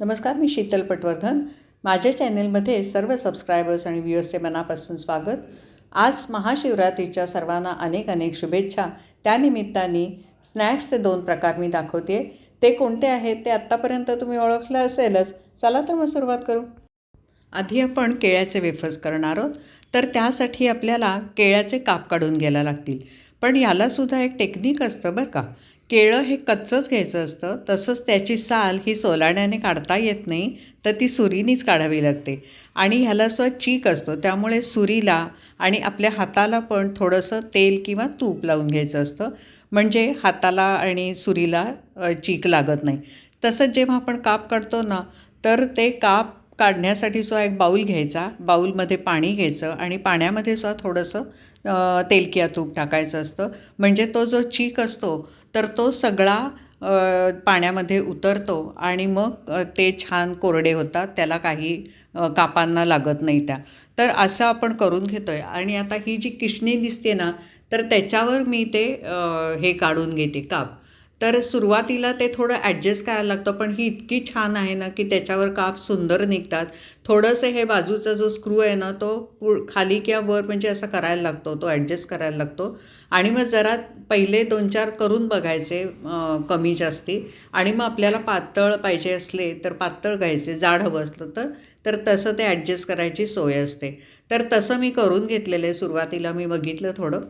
नमस्कार मी शीतल पटवर्धन. माझ्या चॅनेलमध्ये सर्व सबस्क्रायबर्स आणि व्ह्युअर्सचे मनापासून स्वागत. आज महाशिवरात्रीच्या सर्वांना अनेक अनेक शुभेच्छा. त्यानिमित्ताने स्नॅक्सचे दोन प्रकार मी दाखवते ते कोणते आहेत ते आत्तापर्यंत तुम्ही ओळखलं असेलच. चला तर मग सुरुवात करू. आधी आपण केळ्याचे वेफर्स करणार आहोत. तर त्यासाठी आपल्याला केळ्याचे काप काढून घ्यायला लागतील. पण यालासुद्धा एक टेक्निक असतं बरं का. केळं हे कच्चंच घ्यायचं असतं तसंच त्याची साल ही सोलाण्याने काढता येत नाही तर ती सुरीनीच काढावी लागते. आणि ह्याला स्व चीक असतो त्यामुळे सुरीला आणि आपल्या हाताला पण थोडंसं तेल किंवा तूप लावून घ्यायचं असतं. म्हणजे हाताला आणि सुरीला चीक लागत नाही. तसंच जेव्हा आपण काप काढतो ना तर ते काप काढण्यासाठी सुद्धा एक बाऊल घ्यायचा. बाऊलमध्ये पाणी घ्यायचं आणि पाण्यामध्ये सुद्धा थोडंसं तेलकिया तूप टाकायचं असतं. म्हणजे तो जो चीक असतो तर तो सगळा पाण्यामध्ये उतरतो आणि मग ते छान कोरडे होतात त्याला काही कापांना लागत नाही त्या. तर असं आपण करून घेतो आहे आणि आता ही जी किशणी दिसते ना तर त्याच्यावर मी ते हे काढून घेते काप. तर सुरुवातीला ते थोडं ॲडजस्ट करायला लागतं पण ही इतकी छान आहे ना की त्याच्यावर काप सुंदर निघतात. थोडंसं हे बाजूचा जो स्क्रू आहे ना तो पु खाली किंवा वर म्हणजे असं करायला लागतो तो ॲडजस्ट करायला लागतो. आणि मग जरा पहिले दोन चार करून बघायचे कमी जास्ती. आणि मग आपल्याला पातळ पाहिजे असले तर पातळ घ्यायचे जाड हवं असलं तर. तर तसं ते ॲडजस्ट करायची सोय असते. तर तसं मी करून घेतलेलं आहे सुरुवातीला मी बघितलं थोडं.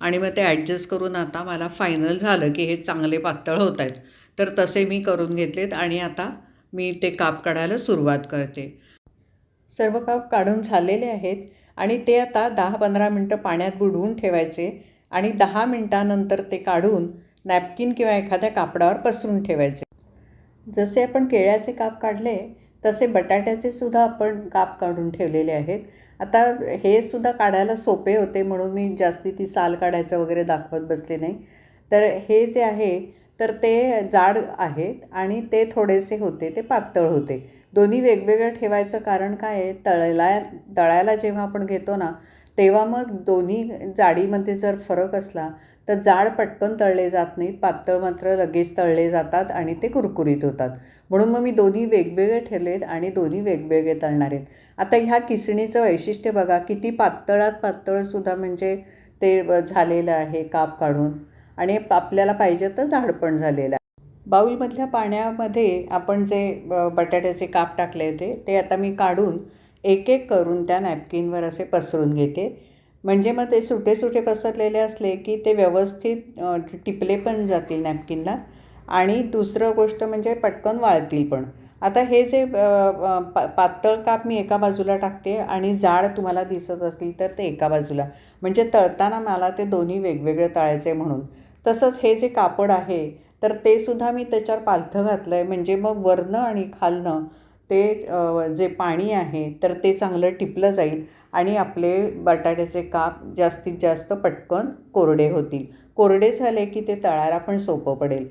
आणि मग ते ॲडजस्ट करून आता मला फायनल झालं की हे चांगले पातळ होत आहेत. तर तसे मी करून घेतलेत आणि आता मी ते काप काढायला सुरुवात करते. सर्व काप काढून झालेले आहेत आणि ते आता दहा पंधरा मिनटं पाण्यात बुडवून ठेवायचे आणि दहा मिनटानंतर ते काढून नॅपकिन किंवा एखाद्या कापडावर पसरून ठेवायचे. जसे आपण केळ्याचे काप काढले तसे बटाट्याचे सुद्धा आपण काप काढून ठेवलेले आहेत. आता हे सुद्धा काढायला सोपे होते म्हणून मी जास्ती ती साल काढायचं वगैरे दाखवत बसले नाही. तर हे जे आहे तर ते जाड आहेत आणि ते थोडेसे होते ते पातळ होते. दोन्ही वेगवेगळं ठेवायचं कारण काय आहे तळायला तळायला जेव्हा आपण घेतो ना तेव्हा मग दोन्ही जाडीमध्ये जर फरक असला तर जाड पटकन तळले जात नाहीत पातळ मात्र लगेच तळले जातात आणि ते कुरकुरीत होतात. म्हणून मग मी दोन्ही वेगवेगळे ठेवलेत आणि दोन्ही वेगवेगळे तळणार आहेत. आता ह्या किसणीचं वैशिष्ट्य बघा किती पातळात पातळसुद्धा म्हणजे ते झालेलं आहे काप काढून. आणि आपल्याला पाहिजे तर झाड पण झालेलं आहे. बाऊलमधल्या पाण्यामध्ये आपण जे बटाट्याचे काप टाकले होते ते आता मी काढून एक एक करून त्या नॅपकिनवर असे पसरून घेते. म्हणजे मग ते सुटे सुटे पसरलेले असले की ते व्यवस्थित टिपले पण जातील नॅपकिनला. आणि दुसरं गोष्ट म्हणजे पटकन वाळतील पण. आता हे जे पा पातळ काप मी एका बाजूला टाकते आणि जाड तुम्हाला दिसत असतील तर ते एका बाजूला. म्हणजे तळताना मला ते दोन्ही वेगवेगळे तळायचे म्हणून. तसंच हे जे कापड आहे तर ते सुद्धा मी त्याच्यावर पालथं घातलं आहे म्हणजे मग वरनं आणि खालनं ते जे पाणी आहे तर ते चांगलं टिपलं जाईल आणि आपले बटाट्याचे काप जास्तीत जास्त पटकन कोरडे होतील. कोरडे झाले की ते तळायला पण सोपं पडेल.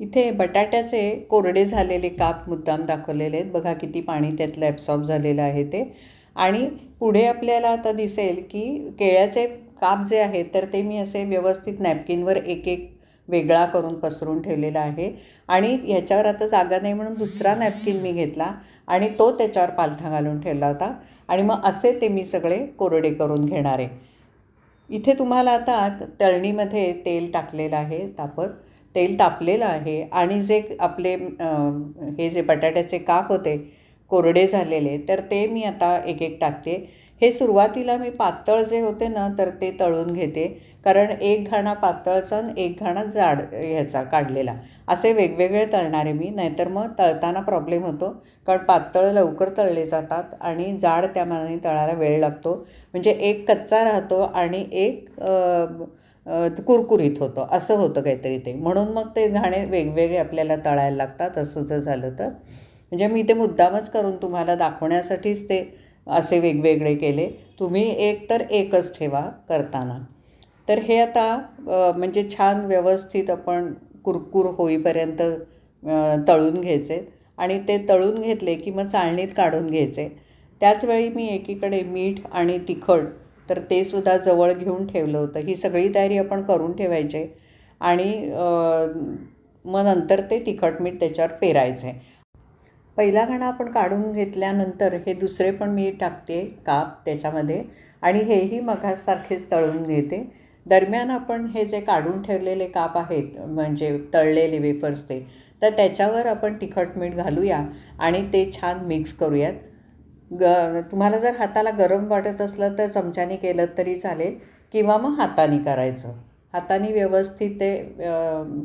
इथे बटाट्याचे कोरडे झालेले काप मुद्दाम दाखवलेले आहेत. बघा किती पाणी त्यातलं ॲब्सॉर्ब झालेलं आहे ते. आणि पुढे आपल्याला आता दिसेल की केळ्याचे काप जे आहेत तर ते मी असे व्यवस्थित नॅपकिनवर एक एक वेगळा करून पसरून ठेवलेला आहे. आणि ह्याच्यावर आता जागा नाही म्हणून दुसरा नॅपकिन मी घेतला आणि तो त्याच्यावर पालथा घालून ठेवला होता. आणि मग असे ते मी सगळे कोरडे करून घेणार आहे. इथे तुम्हाला आता तळणीमध्ये तेल टाकलेलं आहे तापत. तेल तापलेलं आहे आणि जे आपले हे जे बटाट्याचे काप होते कोरडे झालेले तर ते मी आता एक एक टाकते. हे सुरुवातीला मी पातळ जे होते ना तर ते तळून घेते. कारण एक घाणा पातळचा आणि एक घाणा जाड ह्याचा काढलेला. असे वेगवेगळे तळणारे मी नाहीतर मग तळताना प्रॉब्लेम होतो. कारण पातळ लवकर तळले जातात आणि जाड त्या मानाने तळायला वेळ लागतो. म्हणजे एक कच्चा राहतो आणि एक कुरकुरीत होतं. असं होतं काहीतरी ते. म्हणून मग ते घाणे वेगवेगळे आपल्याला तळायला लागतात. असं जर झालं तर. म्हणजे मी ते मुद्दामच करून तुम्हाला दाखवण्यासाठीच ते असे वेगवेगळे केले. तुम्ही एक तर एकच ठेवा करताना. तर हे आता म्हणजे छान व्यवस्थित आपण कुरकुर होईपर्यंत तळून घ्यायचे. आणि ते तळून घेतले की मग चाळणीत काढून घ्यायचे. त्याचवेळी मी एकीकडे मीठ आणि तिखट तर ते सुद्धा जवळ घेऊन ठेवलं होतं. ही सगळी तयारी आपण करून ठेवायचे आणि मग नंतर ते तिखट मीठ त्याच्यावर पेरायचे. पहिला घाणा आपण काढून घेतल्यानंतर हे दुसरे पण मी टाकते काप त्याच्यामध्ये आणि हेही मघासारखेच तळून घेते. दरम्यान आपण हे जे काढून ठेवलेले काप आहेत म्हणजे तळलेले वेफर्स ते तर त्याच्यावर आपण तिखट मीठ घालूया आणि ते छान मिक्स करूयात. ग तुम्हाला जर हाताला गरम वाटत असलं तर चमच्याने केलं तरी चालेल. किंवा मग हाताने करायचं. हाताने व्यवस्थित ते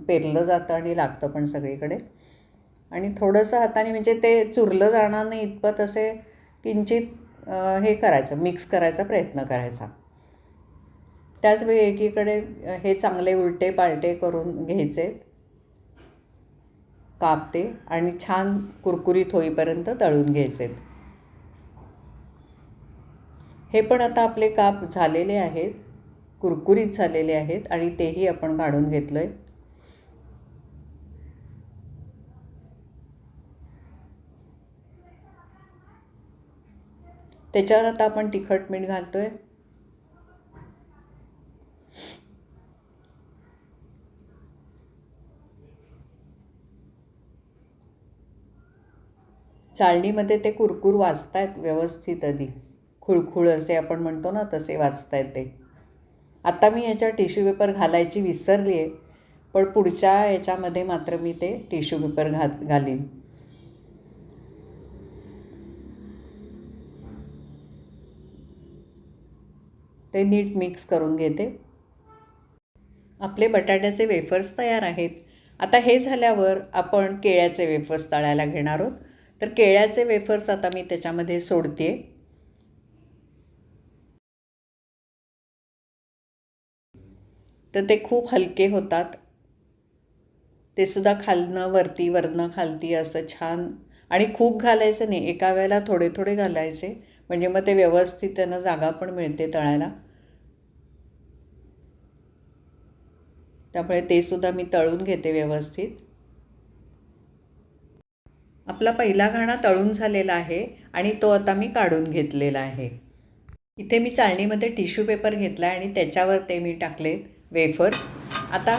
पेरलं जातं आणि लागतं पण सगळीकडे. आणि थोडंसं हाताने म्हणजे ते चुरलं जाणार नाही इतपत असे किंचित हे करायचं मिक्स करायचा प्रयत्न करायचा. त्याचवेळी एकीकडे हे चांगले उलटे पालटे करून घ्यायचे. कापते आणि छान कुरकुरीत होईपर्यंत तळून घ्यायचे. हे पण आता आपले काप झालेले आहेत कुरकुरीत झालेले आहेत आणि तेही आपण काढून घेतलं आहे त्याच्यावर आता आपण तिखट मीठ घालतो आहे चाळणीमध्ये ते कुरकुर वाजतायत आहेत व्यवस्थित आधी. खुळखुळ असे आपण म्हणतो ना तसे वाचता येते आता मी ह्याच्या टिश्यू पेपर घालायची विसरली आहे पण पुढच्या याच्यामध्ये मात्र मी ते टिश्यू पेपर घात घालीन. ते नीट मिक्स करून घेते. आपले बटाट्याचे वेफर्स तयार आहेत. आता हे झाल्यावर आपण केळ्याचे वेफर्स तळायला घेणार आहोत. तर केळ्याचे वेफर्स आता मी त्याच्यामध्ये सोडते तर ते खूप हलके होतात. ते सुद्धा खालनं वरती वरनं खालती असं छान. आणि खूप घालायचं नाही एका वेळेला थोडे थोडे घालायचे. म्हणजे मग ते व्यवस्थित त्यांना जागा पण मिळते तळायला. त्यामुळे ते सुद्धा मी तळून घेते व्यवस्थित. आपला पहिला घाणा तळून झालेला आहे आणि तो आता मी काढून घेतलेला आहे. इथे मी चाळणीमध्ये टिश्यू पेपर घेतला आणि त्याच्यावर ते मी टाकलेत. वेफर्स आता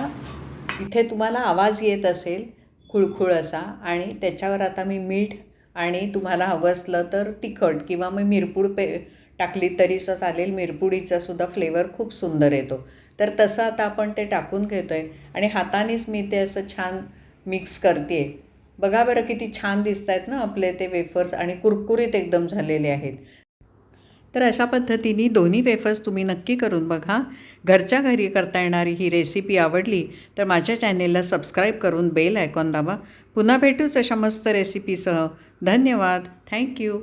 इथे तुम्हाला आवाज येत असेल खुळखुळ असा आणि त्याच्यावर आता मी मीठ आणि तुम्हाला हवं असलं तर तिखट किंवा मग मिरपूड पे टाकली तरी स चालेल. मिरपुडीचा सुद्धा फ्लेवर खूप सुंदर येतो. तर तसं आता आपण ते टाकून घेतो आहे आणि हातानेच मी ते असं छान मिक्स करते बघा बरं किती छान दिसत आहेत ना आपले ते वेफर्स आणि कुरकुरीत एकदम झालेले आहेत. तर अशा पद्धतीने दोन्ही वेफर्स तुम्ही नक्की करून बघा. घरच्या घरी करता येणारी ही रेसिपी आवडली तर माझ्या चॅनेलला सबस्क्राईब करून बेल आयकॉन दाबा. पुन्हा भेटूच अशा मस्त रेसिपीसह धन्यवाद. थँक्यू